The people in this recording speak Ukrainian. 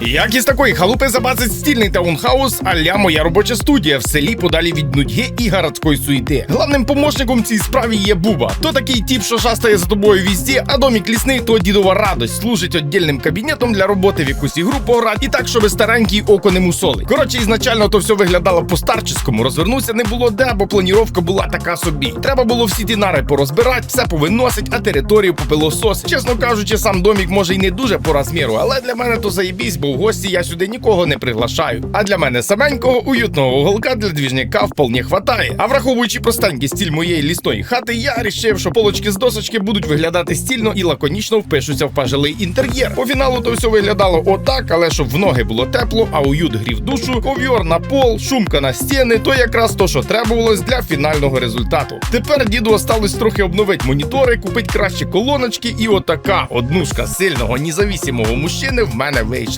Як із такої халупи забазить стільний таунхаус, аля моя робоча студія в селі подалі від нудьги і городської суєти. Главним помощником в цій справі є Буба. То такий тип, що шастає за тобою візді, а домік лісний, то дідова радость служить віддільним кабінетом для роботи в якусь ігру пограти і так, щоб старенький око не мусоли. Коротше, ізначально то все виглядало по-старческому. Розвернутися не було де, бо планіровка була така собі. Треба було всі ті нари порозбирати, все повиносить, а територію попилосос. Чесно кажучи, сам домік може й не дуже по розміру, але для мене то заєбісь, бо в гості я сюди нікого не приглашаю. А для мене саменького уютного уголка для двіжняка вполне хватає. А враховуючи простенький стіль моєї лісної хати, я рішив, що полочки з досочки будуть виглядати стільно і лаконічно впишуться в пожилий інтер'єр. По фіналу то все виглядало отак, але щоб в ноги було тепло, а уют грів душу, ковйор на пол, шумка на стіни, то якраз то, що требувалось для фінального результату. Тепер діду осталось трохи обновити монітори, купити кращі колоночки, і отака однушка сильного независимого мужчини в мене вийшла.